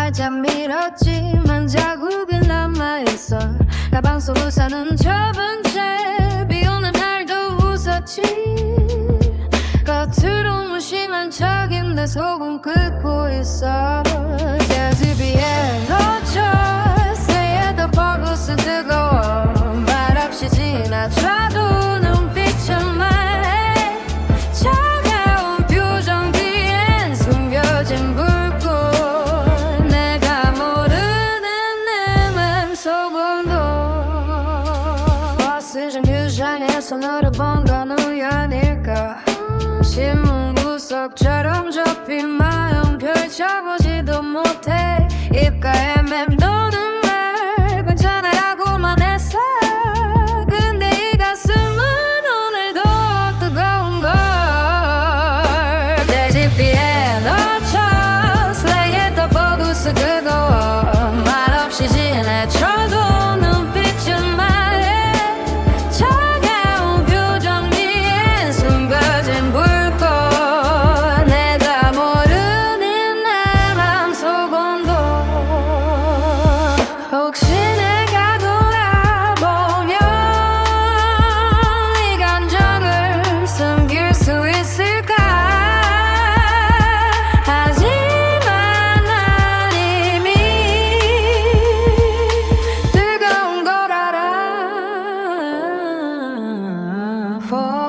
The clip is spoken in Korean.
맞아 밀었지만 자국은 남아있어 가방 속 우산은 접은 채 비오는 날도 웃었지. 겉으로 무심한 척인데 속은 긁고 있어. 재즈 위에 놓쳐 새에도 버그스 뜨거워. 말없이 지나쳐도 규장에서 너를 본건 우연일까. 신문 구석처럼 접힌 마음 펼쳐보지도 못해. 입가에 맴 fall.